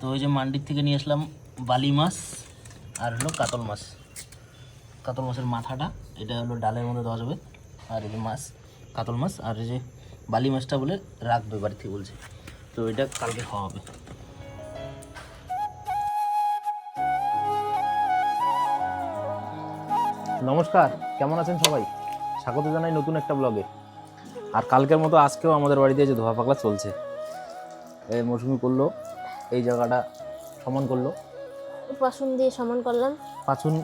তো ওই যে মান্ডির থেকে নিয়ে আসলাম বালি মাছ আর হলো কাতল মাছ। কাতল মাছের মাথাটা, এটা হলো ডালের মধ্যে দেওয়া যাবে। আর এই যে মাছ, কাতল মাছ, আর এই যে বালি মাছটা বলে রাখবে বাড়ি থেকে বলছে। তো এটা কালকে খাওয়া হবে। নমস্কার, কেমন আছেন সবাই? স্বাগত জানাই নতুন একটা ব্লগে আর কালকের মতো আজকেও আমাদের বাড়িতে যে ধোয়া পাকলা চলছে। এই মৌসুমি করল এই জায়গাটা সমান করল। পছন্দ দিয়ে সমান করলাম। পাঁচুন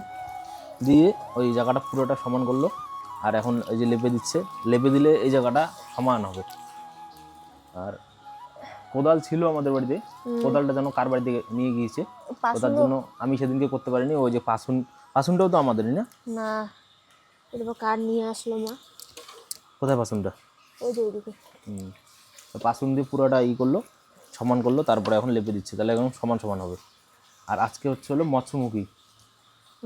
দিয়ে ওই জায়গাটা পুরোটা সমান করল। আর এখন এই যে লেপে দিচ্ছে লেপে দিলে এই জায়গাটা সমান হবে। আর কোদাল ছিল আমাদের বাড়িতে। কোদালটা যেন কার বাড়িতে নিয়ে গিয়েছে? তার জন্য আমি সেদিনকে করতে পারিনি। ওই যে পাসুন পাসুনটাও তো আমাদেরই না? না এটা কার নিয়ে আসলো মা। কোথায় পাসুনটা? ওই যে ওইদিকে। পাসুন দিয়ে পুরোটা ই করল। সমান করল তারপরে এখন লেপে দিচ্ছে। তাহলে এখন সমান সমান হবে। আর আজকে হচ্ছে হলো মৎস্যমুখী।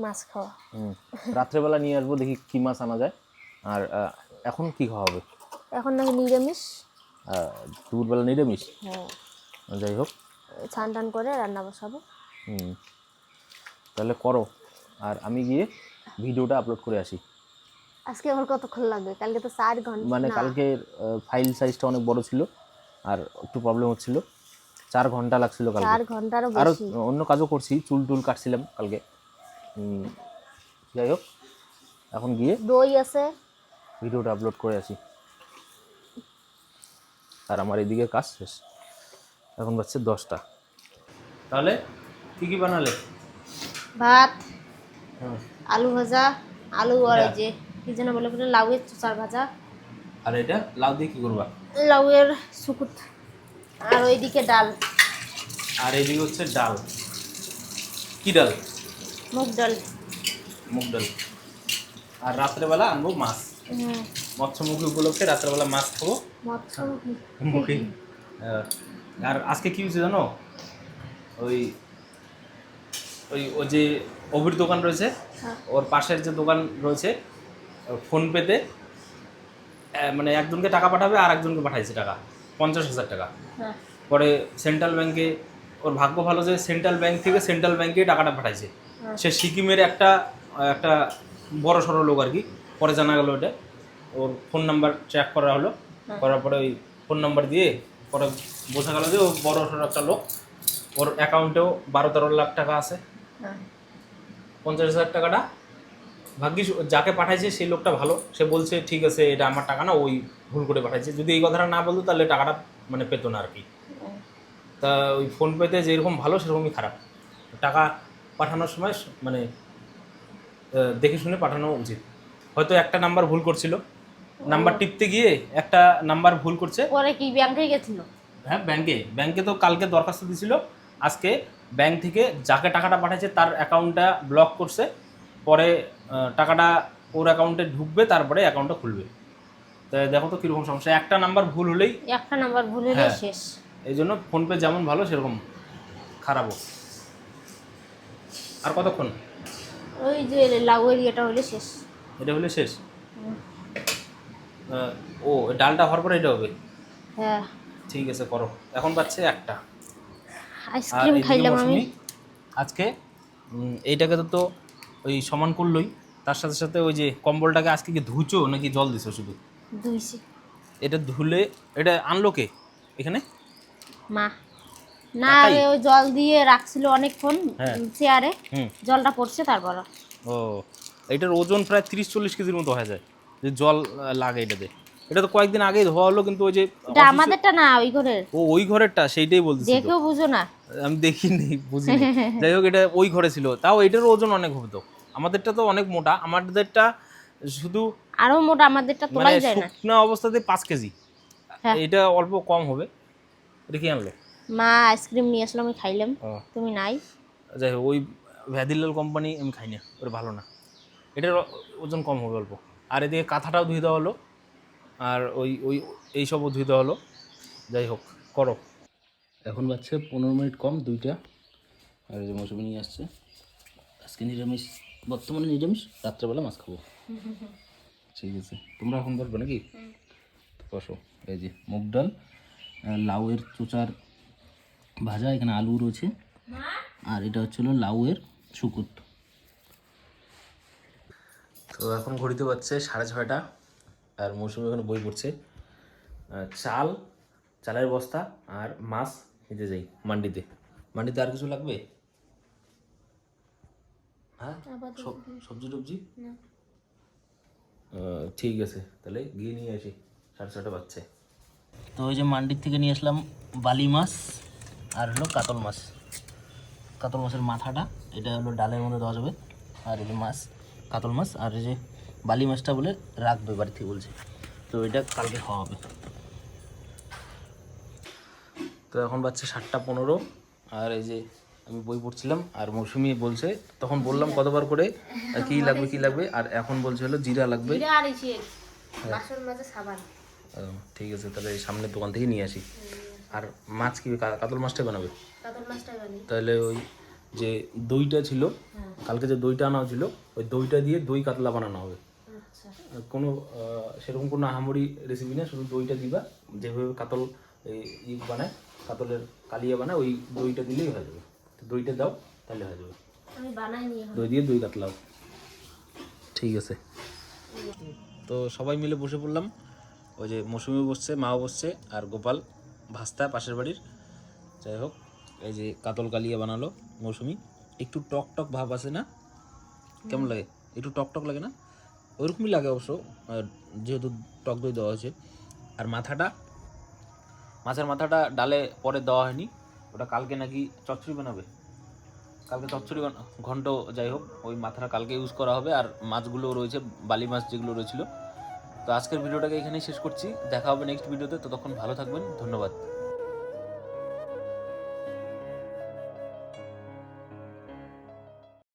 মাছ খাওয়া। হুম রাত্রেবেলা নিয়ে আসব দেখি কী মাছ আনা যায়। আর এখন কি খাওয়া হবে? এখন নাকি নিরামিষ। দুপুরবেলা নিরামিষ? হ্যাঁ। যাই হোক। ছান টান করে রান্না বসাবো। হুম তাহলে করো। আর আমি গিয়ে ভিডিওটা আপলোড করে আসি। আজকে আমার কতক্ষণ লাগবে? কালকে তো চার ঘণ্টা। মানে কালকের ফাইল সাইজটা অনেক বড় ছিল। আর একটু প্রবলেম হচ্ছিল। চার ঘণ্টা লাগছিল কালকে। চার ঘন্টারও আরও বেশি। অন্য কাজও করছি চুল টুল কাটছিলাম কালকে। যাই হোক এখন গিয়ে দই আছে। ভিডিওটা আপলোড করে আসি। আর আমার এদিকে কাজ শেষ। এখন বাজছে দশটা। তাহলে কি কি বানালে? ভাত আলু ভাজা আলু আর এই যে কি যেন বলে বলে লাউয়ের চুচার ভাজা। আর এটা? লাউ দিয়ে কি করবা? লাউয়ের সুকুত। আর ওইদিকে ডাল। আর এইদিকে হচ্ছে ডাল। কি ডাল? মুগ ডাল। মুগ ডাল। আর রাত্রেবেলা আনব মাছ। মৎস্যমুখী উপলক্ষে রাত্রেবেলা মাছ খাব। মুখী আর আজকে কি হয়েছে জানো? ওই ওই ও যে অভির দোকান রয়েছে হ্যাঁ। ওর পাশের যে দোকান রয়েছে ফোনপেতে মানে একজনকে টাকা পাঠাবে আর একজনকে পাঠাইছে টাকা। পঞ্চাশ হাজার টাকা। হ্যাঁ। পরে সেন্ট্রাল ব্যাংকে ওর ভাগ্য ভালো যে সেন্ট্রাল ব্যাংক থেকে সেন্ট্রাল ব্যাংকে টাকাটা পাঠাইছে। হ্যাঁ। সে সিকিমের একটা একটা বড় সড়ো লোক আর কি পরে জানা গেল ওটা ওর ফোন নাম্বার ট্র্যাক করা হলো। করার পরে ওই ফোন নাম্বার দিয়ে পরে বোঝা গেল যে ও বড় সড়ো একটা লোক। ওর অ্যাকাউন্টেও বারো তেরো লাখ টাকা আছে। হ্যাঁ। পঞ্চাশ হাজার টাকাটা ভাগ্যিস যাকে পাঠাইছে সেই লোকটা ভালো। সে বলছে ঠিক আছে এটা আমার টাকা না ওই ভুল করে পাঠাইছে। যদি এই কথাটা না বলতো তাহলে টাকাটা মানে পেতো না আর কি তা ওই ফোনপেতে যেরকম ভালো সেরকমই খারাপ। টাকা পাঠানোর সময় মানে দেখে শুনে পাঠানো উচিত। হয়তো একটা নাম্বার ভুল করছিল। নাম্বার টিপতে গিয়ে একটা নাম্বার ভুল করছে। পরে কি ব্যাংকে গেছিল? হ্যাঁ ব্যাংকে ব্যাংকে তো কালকে দরখাস্ত দিছিল। আজকে ব্যাংক থেকে যাকে টাকাটা পাঠাচ্ছে তার অ্যাকাউন্টটা ব্লক করছে। পরে টাকাটা ওর অ্যাকাউন্টে ঢুকবে তারপরে অ্যাকাউন্টটা খুলবে। তা দেখো তো কীরকম সমস্যা। একটা নাম্বার ভুল হলেই একটা নাম্বার ভুল হলে হ্যাঁ। শেষ। এই জন্য ফোনপে যেমন ভালো সেরকম খারাপও। আর কতক্ষণ? ওই যে লাউয়ের ইয়েটা হলে শেষ। এটা হলে শেষ? ও ডালটা হওয়ার পরে এটা হবে? হ্যাঁ। ঠিক আছে করো। এখন পাচ্ছে একটা। আইসক্রিম খাইলাম আমি। আজকে এইটাকে তো তো ওই সমান করলোই। তার সাথে সাথে ওই যে কম্বলটাকে আজকে কি ধুচো নাকি জল দিছো শুধু? দুইছি এটা ধুলে এটা আনলো কে এখানে? মা। না? ওই জল দিয়ে রাখছিল অনেকক্ষণ হ্যাঁ। চেয়ারে। জলটা পড়ছে তারপর। ও এটার ওজন প্রায় তিরিশ চল্লিশ কেজির মতো হয়ে যায় যে জল লাগে এটাতে। এটা তো কয়েকদিন আগেই ধোয়া হলো কিন্তু ওই যে এটা আমাদেরটা না ওই ঘরের? ও ওই ঘরেরটা সেইটাই বলতেছি তো। দেখেও বুঝো না। আমি দেখিনি বুঝিনি। যাই হোক এটা ওই ঘরে ছিল। তাও এটার ওজন অনেক হবে তো আমাদেরটা তো অনেক মোটা আমাদেরটা শুধু আরও মোটা আমাদেরটা মানে তোলাই যায় না। শুকনো অবস্থাতে পাঁচ কেজি। হ্যাঁ। এটা অল্প কম হবে। এটা কি আনলো? মা আইসক্রিম নিয়ে আসলো আমি খাইলাম। তুমি নাই? যাই হোক ওই ভ্যাদিলাল কোম্পানি আমি খাই না ওটা ভালো না। এটার ওজন কম হবে অল্প। আর এদিকে কাঁথাটাও ধুয়ে দেওয়া হলো আর ওই ওই এইসবও ধুয়ে দেওয়া হলো। যাই হোক করো। এখন বাজছে পনেরো মিনিট কম দুইটা। আর এই যে মৌসুমি নিয়ে আসছে। আজকে নিরামিষ। বর্তমানে নিরামিষ রাত্রেবেলা মাছ খাব। ঠিক আছে। তোমরা এখন বসবে নাকি? বসো। এই যে মুগ ডাল লাউয়ের চোচার ভাজা এখানে আলু রয়েছে। আর এটা হচ্ছে হলো লাউয়ের শুকুত। তো এখন ঘড়িতে পাচ্ছে সাড়ে ছয়টা আর মৌসুমি এখন বই পড়ছে। চাল চালের বস্তা আর মাছ নিতে যাই মান্ডিতে। মান্ডিতে আর কিছু লাগবে? হ্যাঁ? সব- সবজি টবজি? ঠিক আছে তাহলে গিয়ে নিয়ে আসি সাড়ে ছটা বাজছে। তো ওই যে মান্ডির থেকে নিয়ে আসলাম বালি মাছ আর হলো কাতল মাছ। কাতল মাছের মাথাটা এটা হলো ডালের মধ্যে দেওয়া যাবে আর এই যে মাছ কাতল মাছ আর এই যে বালি মাছটা বলে রাখবে বাড়ি থেকে বলছে। তো এটা কালকে খাওয়া হবে। তো এখন বাজছে সাতটা পনেরো আর এই যে আমি বই পড়ছিলাম আর মৌসুমি বলছে তখন বললাম কতবার করে কি লাগবে কি লাগবে আর এখন বলছে হলো জিরা লাগবে। ও, ঠিক আছে তাহলে সামনের দোকান থেকে নিয়ে আসি। আর মাছ কি কাতল মাছটা বানাবে? তাহলে ওই যে দইটা ছিল কালকে যে দইটা আনা ছিল ওই দইটা দিয়ে দই কাতলা বানানো হবে। আচ্ছা। কোনো সেরকম কোনো আহামরি রেসিপি না শুধু দইটা দিবা যেভাবে কাতল এই ই বানায় কাতলের কালিয়া বানায় ওই দইটা দিলেই হয়ে যাবে। দইটা দাও তাহলে হয়ে যাবে। আমি বানাই নিয়ে দই দিয়ে দই কাতলাও ঠিক আছে। তো সবাই মিলে বসে পড়লাম। ওই যে মৌসুমি বসছে মাও বসছে আর গোপাল ভাস্তা পাশের বাড়ির। যাই হোক এই যে কাতল কালিয়া বানালো মৌসুমি। একটু টক টক ভাব আছে না? কেমন লাগে? একটু টক টক লাগে না? ওইরকমই লাগে অবশ্য আর যেহেতু টক দই দেওয়া হয়েছে। আর মাথাটা মাছের মাথাটা ডালে পরে দেওয়া হয়নি। ওটা কালকে নাকি চচ্চড়ি বানাবে। কালকে চচ্চড়ি ঘন্ট যাই হোক, ওই মাথাটা কালকে ইউজ করা হবে আর মাছগুলো রয়েছে, বালি মাছ যেগুলো রয়েছিল। তো আজকের ভিডিওটাকে এখানেই শেষ করছি। দেখা হবে নেক্সট ভিডিওতে ততক্ষণ ভালো থাকবেন। ধন্যবাদ।